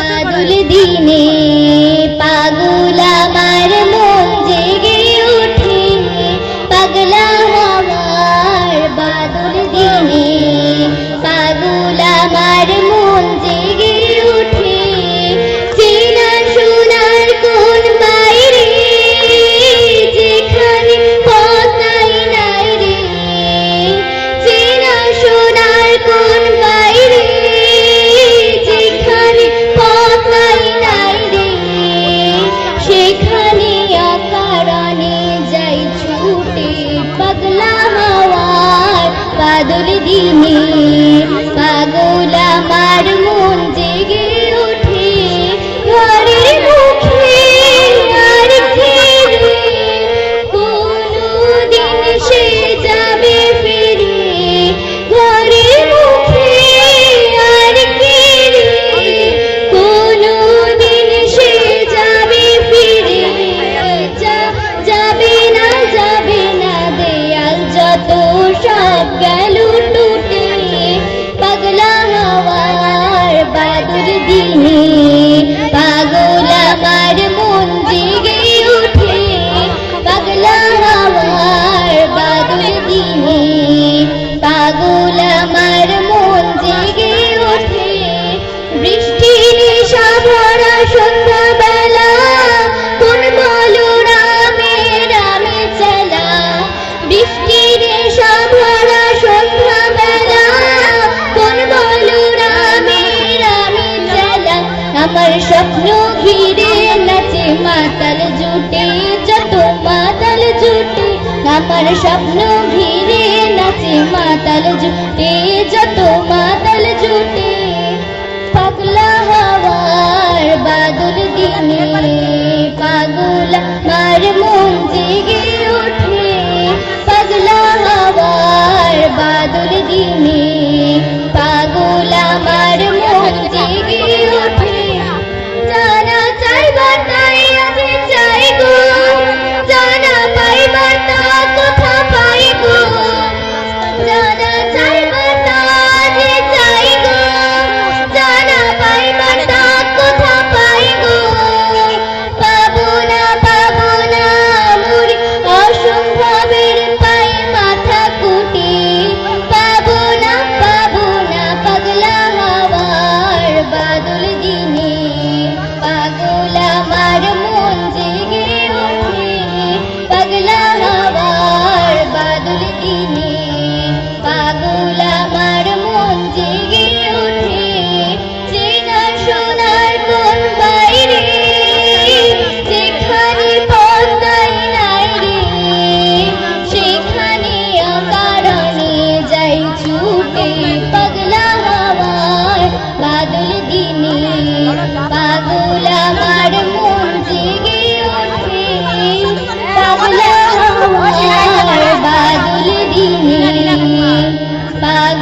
বাদুল দিনে বাদল দিনে পাগল আমার মন জেগে ওঠে, ঘরের মুখে আর খেলে। কোনদিন সে যাবে ফিরে, ঘরের মুখে আর খেলে। কোনদিন সে যাবে ফিরে যাবে না যাবে না, দেয়াল যত সব বাদুর দিনে পাগল আমার মন জেগে উঠে, পাগলা আমার বাদুর দিনে পাগল আমার মন জেগে উঠে, বৃষ্টির সাধারা সন্ধ্যা স্বপ্ন ঘিরে নাচে মাতাল জুটে, যত মাতাল জুটে, আমার স্বপ্ন ঘিরে নাচে মাতাল জুটে, যত মাতাল জুটে, পাগলা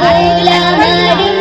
മരകളാടും